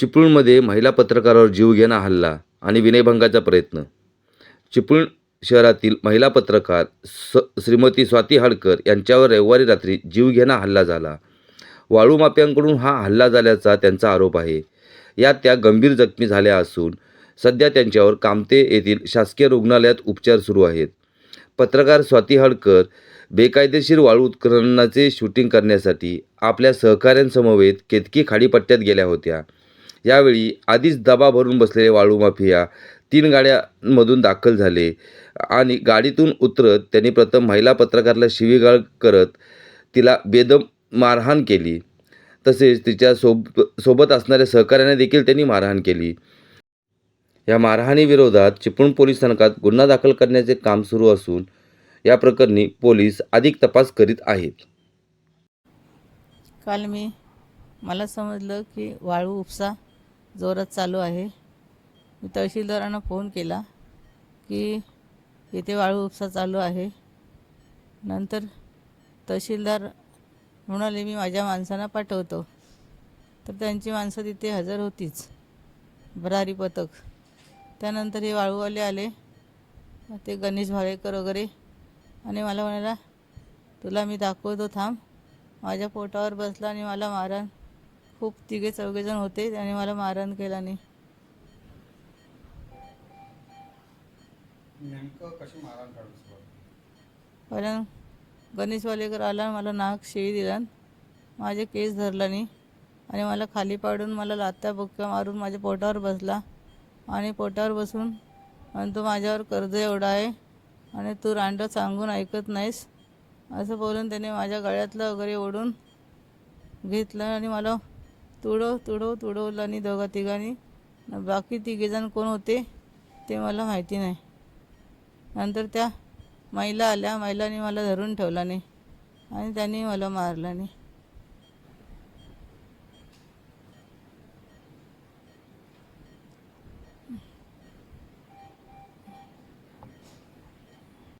चिपळूणमध्ये महिला पत्रकारावर जीवघेणा हल्ला आणि विनयभंगाचा प्रयत्न. चिपळूण शहरातील महिला पत्रकार स श्रीमती स्वाती हाडकर यांच्यावर रविवारी रात्री जीवघेणा हल्ला झाला. वाळू माफियांकडून हा हल्ला झाल्याचा त्यांचा आरोप आहे. यात त्या गंभीर जखमी झाल्या असून सध्या त्यांच्यावर कामते येथील शासकीय रुग्णालयात उपचार सुरू आहेत. पत्रकार स्वाती हाडकर बेकायदेशीर वाळू उत्खननाचे शूटिंग करण्यासाठी आपल्या सहकाऱ्यांसमवेत केतकी खाडीपट्ट्यात गेल्या होत्या. यावेळी आधीच दबा भरून बसलेले वाळू माफिया तीन गाड्यांमधून दाखल झाले. आणि गाडीतून उतरत त्यांनी प्रथम महिला पत्रकारला शिवीगाळ करत तिला बेदम मारहाण केली. तसेच तिच्या सोब सोबत असणाऱ्या सहकाऱ्याने देखील त्यांनी मारहाण केली. या मारहाणीविरोधात चिपळूण पोलीस स्थानकात गुन्हा दाखल करण्याचे काम सुरू असून या प्रकरणी पोलीस अधिक तपास करीत आहेत. काल मी मला समजलं की वाळू उपसा जोरात चालू आहे. मी तहसीलदारांना फोन केला की इथे वाळू उपसा चालू आहे. नंतर तहसीलदार म्हणाले मी माझ्या माणसांना पाठवतो. तर त्यांची माणसं तिथे हजर होतीच. भरारी पथक. त्यानंतर हे वाळूवाले आले. ते गणेश भावेकर वगैरे. आणि मला म्हणाला तुला मी दाखवतो थांब. माझ्या पोटावर बसला आणि मला मारण खूप तिघे चौघेजण होते त्याने मला मारहाण केला नाही कारण गणेश वालेकर आला मला नाक शिळी दिला माझे केस धरला नाही आणि मला खाली पाडून मला लात्या बुक्क्या मारून माझ्या पोटावर बसला आणि पोटावर बसून आणि तो माझ्यावर कर्ज एवढा आहे आणि तू रांडं सांगून ऐकत नाहीस असं बोलून त्याने माझ्या गळ्यातलं वगैरे ओढून घेतलं आणि मला तुडव तुडव तुडवलं आणि दोघा तिघांनी. बाकी तिघेजण कोण होते ते मला माहिती नाही. नंतर त्या महिला आल्या महिलांनी मला धरून ठेवला नाही. आणि त्यांनी मला मारला नाही.